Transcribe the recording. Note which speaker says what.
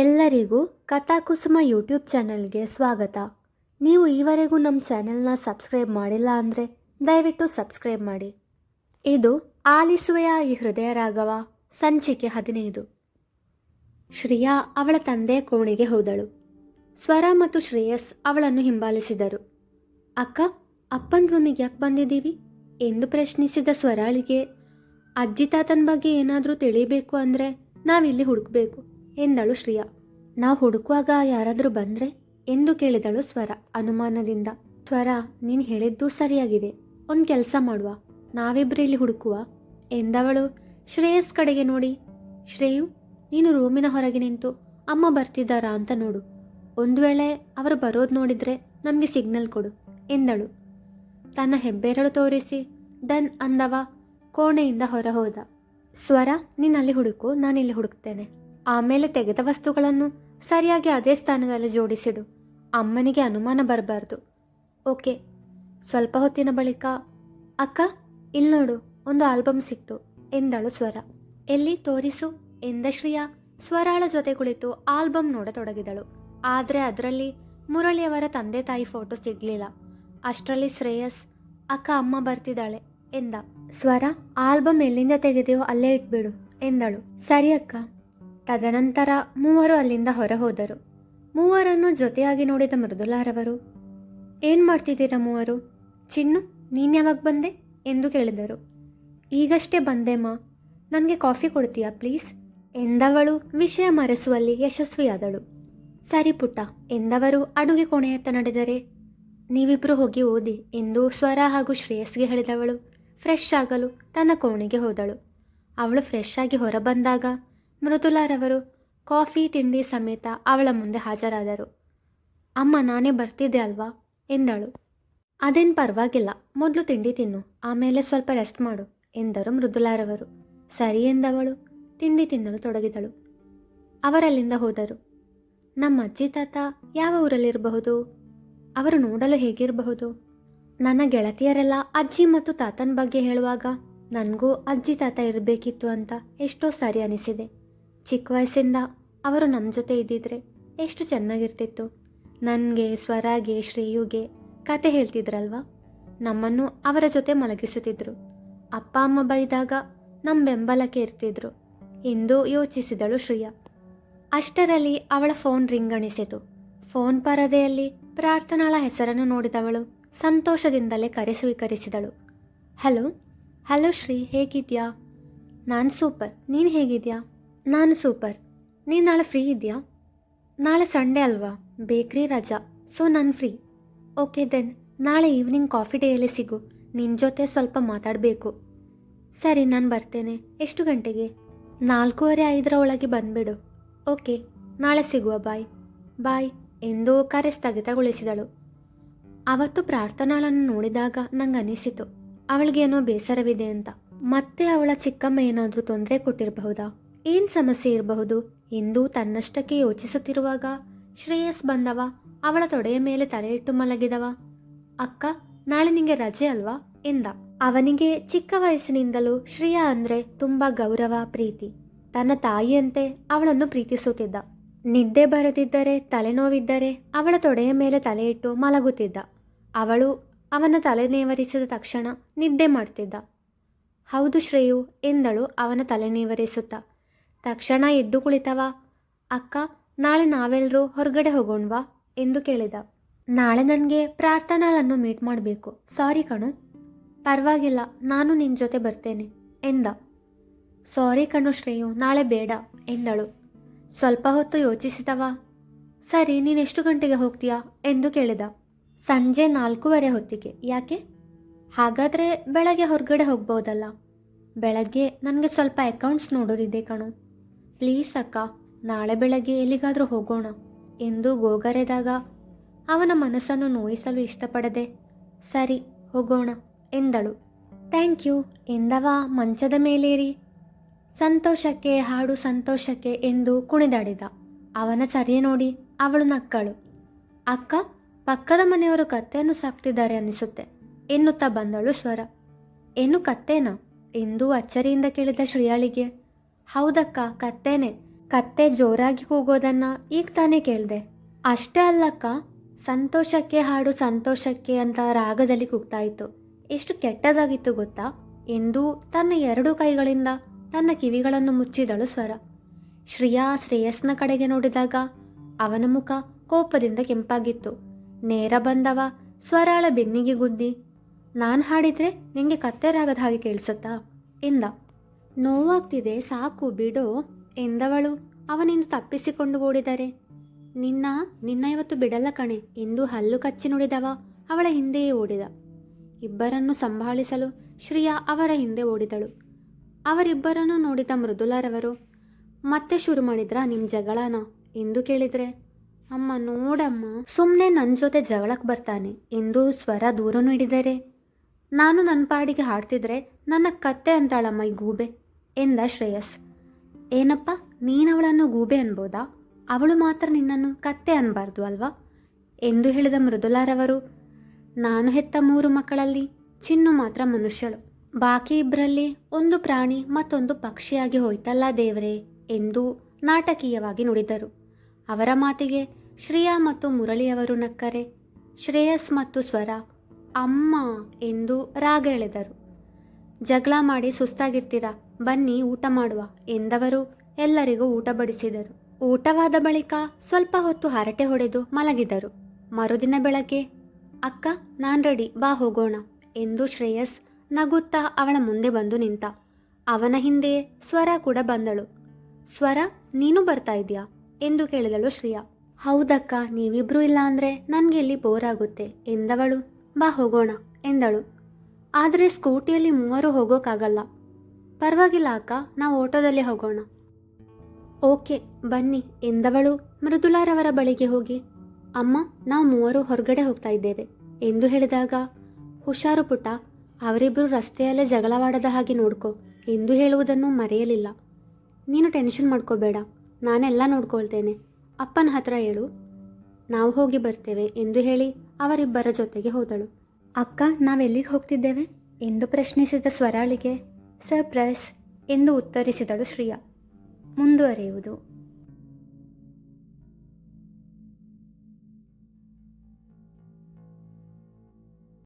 Speaker 1: ಎಲ್ಲರಿಗೂ ಕಥಾಕುಸುಮ ಯೂಟ್ಯೂಬ್ ಚಾನೆಲ್ಗೆ ಸ್ವಾಗತ. ನೀವು ಈವರೆಗೂ ನಮ್ಮ ಚಾನೆಲ್ನ ಸಬ್ಸ್ಕ್ರೈಬ್ ಮಾಡಿಲ್ಲ ಅಂದರೆ ದಯವಿಟ್ಟು ಸಬ್ಸ್ಕ್ರೈಬ್ ಮಾಡಿ. ಇದು ಆಲಿಸುವೆಯ ಈ ಹೃದಯ ರಾಘವ, ಸಂಚಿಕೆ ಹದಿನೈದು. ಶ್ರೇಯಾ ಅವಳ ತಂದೆ ಕೋಣೆಗೆ ಹೋದಳು. ಸ್ವರ ಮತ್ತು ಶ್ರೇಯಸ್ ಅವಳನ್ನು ಹಿಂಬಾಲಿಸಿದರು. ಅಕ್ಕ, ಅಪ್ಪನ ರೂಮಿಗೆ ಯಾಕೆ ಬಂದಿದ್ದೀವಿ? ಎಂದು ಪ್ರಶ್ನಿಸಿದ ಸ್ವರಾಳಿಗೆ, ಅಜ್ಜಿ ತಾತನ ಬಗ್ಗೆ ಏನಾದರೂ ತಿಳಿಬೇಕು ಅಂದರೆ ನಾವಿಲ್ಲಿ ಹುಡುಕಬೇಕು. ಎಂದಳು ಶ್ರಿಯಾ. ನಾವು ಹುಡುಕುವಾಗ ಯಾರಾದರೂ ಬಂದ್ರೆ ಎಂದು ಕೇಳಿದಳು ಸ್ವರ ಅನುಮಾನದಿಂದ. ಸ್ವರ, ನೀನು ಹೇಳಿದ್ದು ಸರಿಯಾಗಿದೆ. ಒಂದು ಕೆಲಸ ಮಾಡುವ. ನಾವಿಬ್ರು ಇಲ್ಲಿ ಹುಡುಕುವ. ಎಂದವಳು ಶ್ರೇಯಸ್ ಕಡೆಗೆ ನೋಡಿ. ಶ್ರೇಯು, ನೀನು ರೂಮಿನ ಹೊರಗೆ ನಿಂತು ಅಮ್ಮ ಬರ್ತಿದ್ದಾರಾ ಅಂತ ನೋಡು. ಒಂದು ವೇಳೆ ಅವರು ಬರೋದು ನೋಡಿದ್ರೆ ನಮಗೆ ಸಿಗ್ನಲ್ ಕೊಡು ಎಂದಳು. ತನ್ನ ಹೆಬ್ಬೆರಳು ತೋರಿಸಿ ಡನ್ ಅಂದವ ಕೋಣೆಯಿಂದ ಹೊರ ಹೋದ ಸ್ವರ ನೀನಲ್ಲಿ ಹುಡುಕು ನಾನಿಲ್ಲಿ ಹುಡುಕ್ತೇನೆ. ಆಮೇಲೆ ತೆಗೆದ ವಸ್ತುಗಳನ್ನು ಸರಿಯಾಗಿ ಅದೇ ಸ್ಥಾನದಲ್ಲಿ ಜೋಡಿಸಿಡು. ಅಮ್ಮನಿಗೆ ಅನುಮಾನ ಬರಬಾರ್ದು. ಓಕೆ, ಸ್ವಲ್ಪ ಹೊತ್ತಿನ ಬಳಿಕ. ಅಕ್ಕ ಇಲ್ಲಿ ನೋಡು, ಒಂದು ಆಲ್ಬಮ್ ಸಿಕ್ತು, ಎಂದಳು ಸ್ವರ. ಎಲ್ಲಿ ತೋರಿಸು, ಎಂದ ಶ್ರೀಯಾ. ಸ್ವರಾಳ ಜೊತೆ ಕುಳಿತು ಆಲ್ಬಮ್ ನೋಡತೊಡಗಿದಳು ಆದರೆ ಅದರಲ್ಲಿ ಮುರಳಿಯವರ ತಂದೆ ತಾಯಿ ಫೋಟೋ ಸಿಗ್ಲಿಲ್ಲ. ಅಷ್ಟರಲ್ಲಿ ಶ್ರೇಯಸ್, ಅಕ್ಕ, ಅಮ್ಮ ಬರ್ತಿದ್ದಾಳೆ, ಎಂದ. ಸ್ವರ ಆಲ್ಬಮ್ ಎಲ್ಲಿಂದ ತೆಗೆದೆಯೋ ಅಲ್ಲೇ ಇಟ್ಬಿಡು, ಎಂದಳು. ಸರಿ ಅಕ್ಕ. ತದನಂತರ ಮೂವರು ಅಲ್ಲಿಂದ ಹೊರ ಹೋದರು ಮೂವರನ್ನು ಜೊತೆಯಾಗಿ ನೋಡಿದ ಮೃದುಲಾರವರು, ಏನ್ ಮಾಡ್ತಿದ್ದೀರಾ ಮೂವರು? ಚಿನ್ನು, ನೀನ್ ಯಾವಾಗ ಬಂದೆ? ಎಂದು ಕೇಳಿದರು. ಈಗಷ್ಟೇ ಬಂದೆಮ್ಮ ನನಗೆ ಕಾಫಿ ಕೊಡ್ತೀಯಾ ಪ್ಲೀಸ್? ಎಂದವಳು ವಿಷಯ ಮರೆಸುವಲ್ಲಿ ಯಶಸ್ವಿಯಾದಳು. ಸರಿ ಪುಟ್ಟ, ಎಂದವರು ಅಡುಗೆ ಕೋಣೆಯತ್ತ ನಡೆದರೆ ನೀವಿಬ್ಬರು ಹೋಗಿ ಓದಿ, ಎಂದು ಸ್ವರ ಹಾಗೂ ಶ್ರೇಯಸ್ಗೆ ಹೇಳಿದವಳು. ಫ್ರೆಶ್ ಆಗಲು ತನ್ನ ಕೋಣೆಗೆ ಹೋದಳು. ಅವಳು ಫ್ರೆಶ್ ಆಗಿ ಹೊರಬಂದಾಗ ಮೃದುಲಾರವರು ಕಾಫಿ, ತಿಂಡಿ ಸಮೇತ ಅವಳ ಮುಂದೆ ಹಾಜರಾದರು. ಅಮ್ಮ, ನಾನೇ ಬರ್ತಿದ್ದೆ ಅಲ್ವಾ? ಎಂದಳು. ಅದೇನು ಪರವಾಗಿಲ್ಲ, ಮೊದಲು ತಿಂಡಿ ತಿನ್ನು, ಆಮೇಲೆ ಸ್ವಲ್ಪ ರೆಸ್ಟ್ ಮಾಡು, ಎಂದರು ಮೃದುಲಾರವರು. ಸರಿ, ಎಂದವಳು. ತಿಂಡಿ ತಿನ್ನಲು ತೊಡಗಿದಳು. ಅವರಲ್ಲಿಂದ ಹೋದರು. ನಮ್ಮ ಅಜ್ಜಿ ತಾತ ಯಾವ ಊರಲ್ಲಿರಬಹುದು? ಅವರು ನೋಡಲು ಹೇಗಿರಬಹುದು? ನನ್ನ ಗೆಳತಿಯರೆಲ್ಲ ಅಜ್ಜಿ ಮತ್ತು ತಾತನ ಬಗ್ಗೆ ಹೇಳುವಾಗ, ನನಗೂ ಅಜ್ಜಿ ತಾತ ಇರಬೇಕಿತ್ತು ಅಂತ ಎಷ್ಟೋ ಸಾರಿ ಅನಿಸಿದೆ. ಚಿಕ್ಕ ವಯಸ್ಸಿಂದ ಅವರು ನಮ್ಮ ಜೊತೆ ಇದ್ದಿದ್ರೆ ಎಷ್ಟು ಚೆನ್ನಾಗಿರ್ತಿತ್ತು. ನನಗೆ, ಸ್ವರಾಗೆ, ಶ್ರೇಯುಗೆ ಕತೆ ಹೇಳ್ತಿದ್ರಲ್ವಾ? ನಮ್ಮನ್ನು ಅವರ ಜೊತೆ ಮಲಗಿಸುತ್ತಿದ್ರು. ಅಪ್ಪ, ಅಮ್ಮ ಬೈದಾಗ ನಮ್ಮ ಬೆಂಬಲಕ್ಕೆ ಇರ್ತಿದ್ರು. ಎಂದು ಯೋಚಿಸಿದಳು ಶ್ರಿಯಾ. ಅಷ್ಟರಲ್ಲಿ ಅವಳ ಫೋನ್ ರಿಂಗಣಿಸಿತು ಫೋನ್ ಪರದೆಯಲ್ಲಿ ಪ್ರಾರ್ಥನಾಳ ಹೆಸರನ್ನು ನೋಡಿದವಳು ಸಂತೋಷದಿಂದಲೇ ಕರೆ ಸ್ವೀಕರಿಸಿದಳು. ಹಲೋ ಹಲೋ ಶ್ರೀ, ಹೇಗಿದ್ಯಾ? ನಾನು ಸೂಪರ್, ನೀನು ಹೇಗಿದ್ಯಾ? ನಾನು ಸೂಪರ್. ನೀನು ನಾಳೆ ಫ್ರೀ ಇದೆಯಾ? ನಾಳೆ ಸಂಡೇ ಅಲ್ವಾ? ಬೇಕ್ರಿ ರಜಾ. ಸೊ ನಾನು ಫ್ರೀ. ಓಕೆ ದೆನ್ ನಾಳೆ ಈವ್ನಿಂಗ್ ಕಾಫಿ ಡೇಯಲ್ಲಿ ಸಿಗು. ನಿನ್ನ ಜೊತೆ ಸ್ವಲ್ಪ ಮಾತಾಡಬೇಕು. ಸರಿ, ನಾನು ಬರ್ತೇನೆ. ಎಷ್ಟು ಗಂಟೆಗೆ? ನಾಲ್ಕೂವರೆ ಐದರ ಒಳಗೆ ಬಂದುಬಿಡು. ಓಕೆ ನಾಳೆ ಸಿಗುವ ಬಾಯ್ ಬಾಯ್ ಎಂದು ಕರೆ ಸ್ಥಗಿತಗೊಳಿಸಿದಳು ಅವತ್ತು ಪ್ರಾರ್ಥನಾಳನ್ನು ನೋಡಿದಾಗ ನಂಗೆ ಅನಿಸಿತು. ಅವಳಿಗೇನೋ ಬೇಸರವಿದೆ ಅಂತ. ಮತ್ತೆ ಅವಳ ಚಿಕ್ಕಮ್ಮ ಏನಾದರೂ ತೊಂದರೆ ಕೊಟ್ಟಿರಬಹುದಾ? ಏನು ಸಮಸ್ಯೆ ಇರಬಹುದು? ಎಂದು ತನ್ನಷ್ಟಕ್ಕೆ ಯೋಚಿಸುತ್ತಿರುವಾಗ ಶ್ರೇಯಸ್ ಬಂದವ. ಅವಳ ತೊಡೆಯ ಮೇಲೆ ತಲೆ ಇಟ್ಟು ಮಲಗಿದವ. ಅಕ್ಕ, ನಾಳೆ ನಿಂಗೆ ರಜೆ ಅಲ್ವಾ? ಎಂದ. ಅವನಿಗೆ ಚಿಕ್ಕ ವಯಸ್ಸಿನಿಂದಲೂ ಶ್ರೇಯಾ ಅಂದ್ರೆ ತುಂಬಾ ಗೌರವ, ಪ್ರೀತಿ. ತನ್ನ ತಾಯಿಯಂತೆ ಅವಳನ್ನು ಪ್ರೀತಿಸುತ್ತಿದ್ದ. ನಿದ್ದೆ ಬರದಿದ್ದರೆ, ತಲೆನೋವಿದ್ದರೆ ಅವಳ ತೊಡೆಯ ಮೇಲೆ ತಲೆ ಇಟ್ಟು ಮಲಗುತ್ತಿದ್ದ. ಅವಳು ಅವನ ತಲೆನೇವರಿಸಿದ ತಕ್ಷಣ ನಿದ್ದೆ ಮಾಡ್ತಿದ್ದ. ಹೌದು ಶ್ರೇಯು, ಎಂದಳು ಅವನ ತಲೆ ನೇವರಿಸುತ್ತಾ. ತಕ್ಷಣ ಎದ್ದು ಕುಳಿತವ. ಅಕ್ಕ, ನಾಳೆ ನಾವೆಲ್ಲರೂ ಹೊರಗಡೆ ಹೋಗೋಣವಾ? ಎಂದು ಕೇಳಿದ. ನಾಳೆ ನನಗೆ ಪ್ರಾರ್ಥನಾಳನ್ನು ಮೀಟ್ ಮಾಡಬೇಕು. ಸಾರಿ ಕಣು. ಪರವಾಗಿಲ್ಲ, ನಾನು ನಿನ್ನ ಜೊತೆ ಬರ್ತೇನೆ, ಎಂದ. ಸಾರಿ ಕಣು ಶ್ರೇಯು, ನಾಳೆ ಬೇಡ, ಎಂದಳು. ಸ್ವಲ್ಪ ಹೊತ್ತು ಯೋಚಿಸಿದವ. ಸರಿ ನೀನೆಷ್ಟು ಗಂಟೆಗೆ ಹೋಗ್ತೀಯಾ? ಎಂದು ಕೇಳಿದ. ಸಂಜೆ ನಾಲ್ಕೂವರೆ ಹೊತ್ತಿಗೆ. ಯಾಕೆ? ಹಾಗಾದರೆ ಬೆಳಗ್ಗೆ ಹೊರಗಡೆ ಹೋಗ್ಬೋದಲ್ಲ. ಬೆಳಗ್ಗೆ ನನಗೆ ಸ್ವಲ್ಪ ಅಕೌಂಟ್ಸ್ ನೋಡೋದಿದೆ ಕಣು. ಪ್ಲೀಸ್ ಅಕ್ಕ, ನಾಳೆ ಬೆಳಗ್ಗೆ ಎಲ್ಲಿಗಾದರೂ ಹೋಗೋಣ ಎಂದು ಗೋಗರೆದಾಗ ಅವನ ಮನಸ್ಸನ್ನು ನೋಯಿಸಲು ಇಷ್ಟಪಡದೆ, ಸರಿ, ಹೋಗೋಣ ಎಂದಳು. ಥ್ಯಾಂಕ್ ಯು ಎಂದವ ಮಂಚದ ಮೇಲೇರಿ. ಸಂತೋಷಕ್ಕೆ, ಹಾಡು ಸಂತೋಷಕ್ಕೆ ಎಂದು ಕುಣಿದಾಡಿದ. ಅವನ ಸರಿಯ ನೋಡಿ ಅವಳು ನಕ್ಕಳು. ಅಕ್ಕ, ಪಕ್ಕದ ಮನೆಯವರು ಕತ್ತೆಯನ್ನು ಸಾಕ್ತಿದ್ದಾರೆ ಅನಿಸುತ್ತೆ ಎನ್ನುತ್ತಾ ಬಂದಳು ಸ್ವರ. ಏನು ಕತ್ತೇನಾ? ಎಂದು ಅಚ್ಚರಿಯಿಂದ ಕೇಳಿದ ಶ್ರೇಯಾಳಿಗೆ. ಹೌದಕ್ಕ, ಕತ್ತೇನೆ. ಕತ್ತೆ ಜೋರಾಗಿ ಕೂಗೋದನ್ನ ಈಗ ತಾನೇ ಕೇಳಿದೆ. ಅಷ್ಟೇ ಅಲ್ಲಕ್ಕ, ಸಂತೋಷಕ್ಕೆ ಹಾಡು ಸಂತೋಷಕ್ಕೆ ಅಂತ ರಾಗದಲ್ಲಿ ಕೂಗ್ತಾ ಇತ್ತು. ಎಷ್ಟು ಕೆಟ್ಟದಾಗಿತ್ತು ಗೊತ್ತಾ? ಎಂದು ತನ್ನ ಎರಡು ಕೈಗಳಿಂದ ತನ್ನ ಕಿವಿಗಳನ್ನು ಮುಚ್ಚಿದಳು ಸ್ವರ. ಶ್ರೇಯಾ ಶ್ರೇಯಸ್ನ ಕಡೆಗೆ ನೋಡಿದಾಗ ಅವನ ಮುಖ ಕೋಪದಿಂದ ಕೆಂಪಾಗಿತ್ತು. ನೇರ ಬಂದವ, ಸ್ವರಾಳ ಬೆನ್ನಿಗೆ ಗುದ್ದಿ, ನಾನು ಹಾಡಿದ್ರೆ ನಿಂಗೆ ಕತ್ತೆ ರಾಗದ ಹಾಗೆ ಕೇಳಿಸುತ್ತಾ? ಎಂದ. ನೋವಾಗ್ತಿದೆ, ಸಾಕು ಬಿಡು, ಎಂದವಳು. ಅವನಿಂದ ತಪ್ಪಿಸಿಕೊಂಡು ಓಡಿದರೆ. ನಿನ್ನ ನಿನ್ನ ಇವತ್ತು ಬಿಡಲ್ಲ ಕಣೆ, ಎಂದು ಹಲ್ಲು ಕಚ್ಚಿ ನುಡಿದವ ಅವಳ ಹಿಂದೆಯೇ ಓಡಿದ. ಇಬ್ಬರನ್ನು ಸಂಭಾಳಿಸಲು ಶ್ರಿಯಾ ಅವರ ಹಿಂದೆ ಓಡಿದಳು. ಅವರಿಬ್ಬರನ್ನು ನೋಡಿದ ಮೃದುಲಾರವರು, ಮತ್ತೆ ಶುರು ಮಾಡಿದ್ರ ನಿಮ್ಮ ಜಗಳನ? ಎಂದು ಕೇಳಿದ್ರೆ, ಅಮ್ಮ, ನೋಡಮ್ಮ ಸುಮ್ಮನೆ ನನ್ನ ಜೊತೆ ಜಗಳಕ್ಕೆ ಬರ್ತಾನೆ ಎಂದು ಸ್ವರ ದೂರ ನೀಡಿದರೆ. ನಾನು ನನ್ನ ಪಾಡಿಗೆ ಹಾಡ್ತಿದ್ರೆ ನನ್ನ ಕತ್ತೆ ಅಂತಾಳಮ್ಮ ಈ ಗೂಬೆ. ಎಂದ ಶ್ರೇಯಸ್. ಏನಪ್ಪ, ನೀನವಳನ್ನು ಗೂಬೆ ಅನ್ಬೋದಾ? ಅವಳು ಮಾತ್ರ ನಿನ್ನನ್ನು ಕತ್ತೆ ಅನ್ಬಾರ್ದು ಅಲ್ವಾ? ಎಂದು ಹೇಳಿದ ಮೃದುಲಾರವರು, ನಾನು ಹೆತ್ತ ಮೂರು ಮಕ್ಕಳಲ್ಲಿ ಚಿನ್ನು ಮಾತ್ರ ಮನುಷ್ಯಳು. ಬಾಕಿ ಇಬ್ಬರಲ್ಲಿ ಒಂದು ಪ್ರಾಣಿ ಮತ್ತೊಂದು ಪಕ್ಷಿಯಾಗಿ ಹೋಯ್ತಲ್ಲ ದೇವರೇ ಎಂದು ನಾಟಕೀಯವಾಗಿ ನುಡಿದರು. ಅವರ ಮಾತಿಗೆ ಶ್ರೇಯಾ ಮತ್ತು ಮುರಳಿಯವರು ನಕ್ಕರೆ, ಶ್ರೇಯಸ್ ಮತ್ತು ಸ್ವರ, ಅಮ್ಮ ಎಂದು ರಾಗ ಎಳೆದರು. ಜಗಳ ಮಾಡಿ ಸುಸ್ತಾಗಿರ್ತೀರ? ಬನ್ನಿ ಊಟ ಮಾಡುವ, ಎಂದವರು ಎಲ್ಲರಿಗೂ ಊಟ ಬಡಿಸಿದರು. ಊಟವಾದ ಬಳಿಕ ಸ್ವಲ್ಪ ಹೊತ್ತು ಹರಟೆ ಹೊಡೆದು ಮಲಗಿದರು. ಮರುದಿನ ಬೆಳಗ್ಗೆ, ಅಕ್ಕ, ನಾನ್ ರೆಡಿ ಬಾ ಹೋಗೋಣ, ಎಂದು ಶ್ರೇಯಸ್ ನಗುತ್ತಾ ಅವಳ ಮುಂದೆ ಬಂದು ನಿಂತ. ಅವನ ಹಿಂದೆಯೇ ಸ್ವರ ಕೂಡ ಬಂದಳು. ಸ್ವರ, ನೀನು ಬರ್ತಾ ಇದೆಯಾ ಎಂದು ಕೇಳಿದಳು ಶ್ರೇಯಾ. ಹೌದಕ್ಕ, ನೀವಿಬ್ರು ಇಲ್ಲ ಅಂದ್ರೆ ನನಗೆ ಇಲ್ಲಿ ಬೋರ್ ಆಗುತ್ತೆ, ಎಂದವಳು. ಬಾ ಹೋಗೋಣ, ಎಂದಳು. ಆದರೆ ಸ್ಕೂಟಿಯಲ್ಲಿ ಮೂವರು ಹೋಗೋಕ್ಕಾಗಲ್ಲ ಪರವಾಗಿಲ್ಲ ಅಕ್ಕ, ನಾವು ಆಟೋದಲ್ಲಿ ಹೋಗೋಣ. ಓಕೆ, ಬನ್ನಿ, ಎಂದವಳು ಮೃದುಲಾರವರ ಬಳಿಗೆ ಹೋಗಿ. ಅಮ್ಮ, ನಾವು ಮೂವರು ಹೊರಗಡೆ ಹೋಗ್ತಾ ಇದ್ದೇವೆ, ಎಂದು ಹೇಳಿದಾಗ, ಹುಷಾರು ಪುಟ್ಟ ಅವರಿಬ್ಬರು ರಸ್ತೆಯಲ್ಲೇ ಜಗಳವಾಡದ ಹಾಗೆ ನೋಡ್ಕೊ, ಎಂದು ಹೇಳುವುದನ್ನು ಮರೆಯಲಿಲ್ಲ. ನೀನು ಟೆನ್ಷನ್ ಮಾಡ್ಕೋಬೇಡ, ನಾನೆಲ್ಲ ನೋಡ್ಕೊಳ್ತೇನೆ. ಅಪ್ಪನ ಹತ್ರ ಹೇಳು. ನಾವು ಹೋಗಿ ಬರ್ತೇವೆ, ಎಂದು ಹೇಳಿ ಅವರಿಬ್ಬರ ಜೊತೆಗೆ ಹೋದಳು. ಅಕ್ಕ ನಾವೆಲ್ಲಿಗೆ ಹೋಗ್ತಿದ್ದೇವೆ? ಎಂದು ಪ್ರಶ್ನಿಸಿದ ಸ್ವರಾಳಿಗೆ ಸರ್ಪ್ರೈಸ್ ಎಂದು ಉತ್ತರಿಸಿದಳು ಶ್ರೀಯಾ. ಮುಂದುವರಿಯುವುದು.